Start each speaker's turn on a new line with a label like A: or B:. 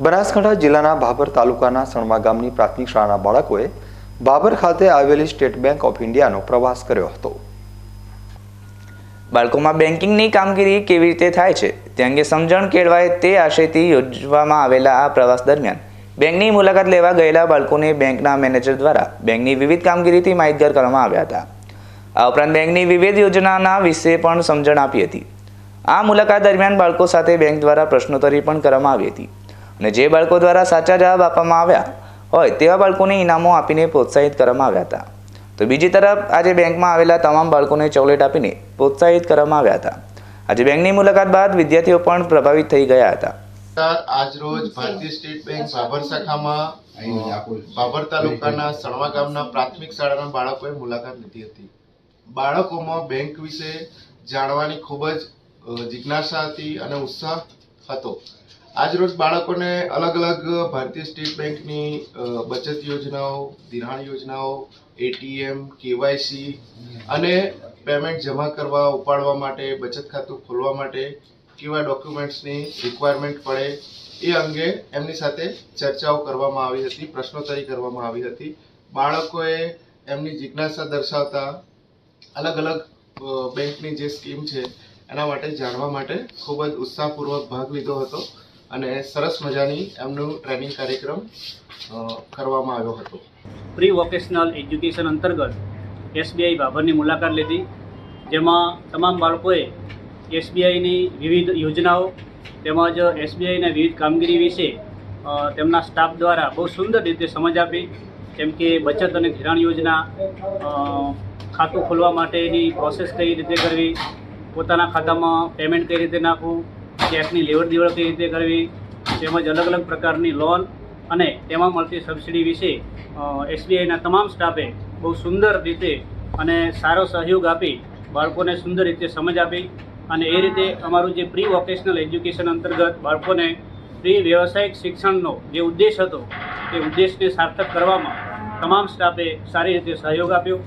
A: બનાસકાંઠા જિલ્લાના ભાભર તાલુકાના સણમા ગામની પ્રાથમિક શાળાના બાળકોએ ભાભર ખાતે આવેલી સ્ટેટ બેંક ઓફ ઇન્ડિયાનો પ્રવાસ કર્યો હતો.
B: બાળકોમાં બેન્કિંગની કામગીરી કેવી રીતે થાય છે તે અંગે સમજણ કેળવાય તે આશયથી યોજવામાં આવેલા આ પ્રવાસ દરમિયાન બેંકની મુલાકાત લેવા ગયેલા બાળકોને બેંકના મેનેજર દ્વારા બેંકની વિવિધ કામગીરીથી માહિતગાર કરવામાં આવ્યા હતા. આ ઉપરાંત બેંકની વિવિધ યોજનાના વિશે પણ સમજણ આપી હતી. આ મુલાકાત દરમિયાન બાળકો સાથે બેંક દ્વારા પ્રશ્નોત્તરી પણ કરવામાં આવી હતી. અને જે બાળકો દ્વારા સાચા જવાબ આપવામાં આવ્યા હોય તેવા બાળકોને ઇનામો આપીને પ્રોત્સાહિત કરવામાં આવ્યા હતા. તો બીજી તરફ આજે બેંકમાં આવેલા તમામ બાળકોને ચોકલેટ આપીને પ્રોત્સાહિત કરવામાં આવ્યા હતા. આજે બેંકની મુલાકાત બાદ વિદ્યાર્થીઓ પણ પ્રભાવિત થઈ ગયા હતા.
C: આજ રોજ ભારતીય સ્ટેટ બેંક બાબર શાખામાં બાબર તાલુકાના સણવા ગામના પ્રાથમિક શાળાના બાળકોએ મુલાકાત લીધી હતી. બાળકોમાં બેંક વિશે જાણવાની ખૂબ જ જિજ્ઞાસા હતી અને ઉત્સાહ હતો. આજ રોજ બાળકોને અલગ અલગ ભારતીય સ્ટેટ બેંકની બચત યોજનાઓ, ધિરાણ યોજનાઓ, એટીએમ, કેવાયસી અને પેમેન્ટ જમા કરવા, ઉપાડવા માટે, બચત ખાતું ખોલવા માટે કેવા ડોક્યુમેન્ટ્સની રિક્વાયરમેન્ટ પડે એ અંગે એમની સાથે ચર્ચાઓ કરવામાં આવી હતી, પ્રશ્નોત્તરી કરવામાં આવી હતી. બાળકોએ એમની જિજ્ઞાસા દર્શાવતા અલગ અલગ બેંકની જે સ્કીમ છે એના માટે જાણવા માટે ખૂબ જ ઉત્સાહપૂર્વક ભાગ લીધો હતો. અને સરસ મજાની એમનું ટ્રેનિંગ કાર્યક્રમ કરવામાં આવ્યો હતો.
D: પ્રી વોકેશનલ એજ્યુકેશન અંતર્ગત એસબીઆઈ ભાભરની મુલાકાત લીધી, જેમાં તમામ બાળકોએ એસબીઆઈની વિવિધ યોજનાઓ તેમજ એસબીઆઈના વિવિધ કામગીરી વિશે તેમના સ્ટાફ દ્વારા બહુ સુંદર રીતે સમજ આપી, જેમ કે બચત અને ધિરાણ યોજના ખાતું ખોલવા માટેની પ્રોસેસ કઈ રીતે કરવી, પોતાના ખાતામાં પેમેન્ટ કઈ રીતે નાખવું ચેકની લેવડ દેવડ કઈ રીતે કરવી, તેમજ અલગ અલગ પ્રકારની લોન અને તેમાં મળતી સબસિડી વિશે એસબીઆઈના તમામ સ્ટાફે બહુ સુંદર રીતે અને સારો સહયોગ આપી બાળકોને સુંદર રીતે સમજ આપી અને એ રીતે અમારું જે પ્રી વોકેશનલ એજ્યુકેશન અંતર્ગત બાળકોને પ્રી વ્યવસાયિક શિક્ષણનો જે ઉદ્દેશ હતો તે ઉદ્દેશને સાર્થક કરવામાં તમામ સ્ટાફે સારી રીતે સહયોગ આપ્યો.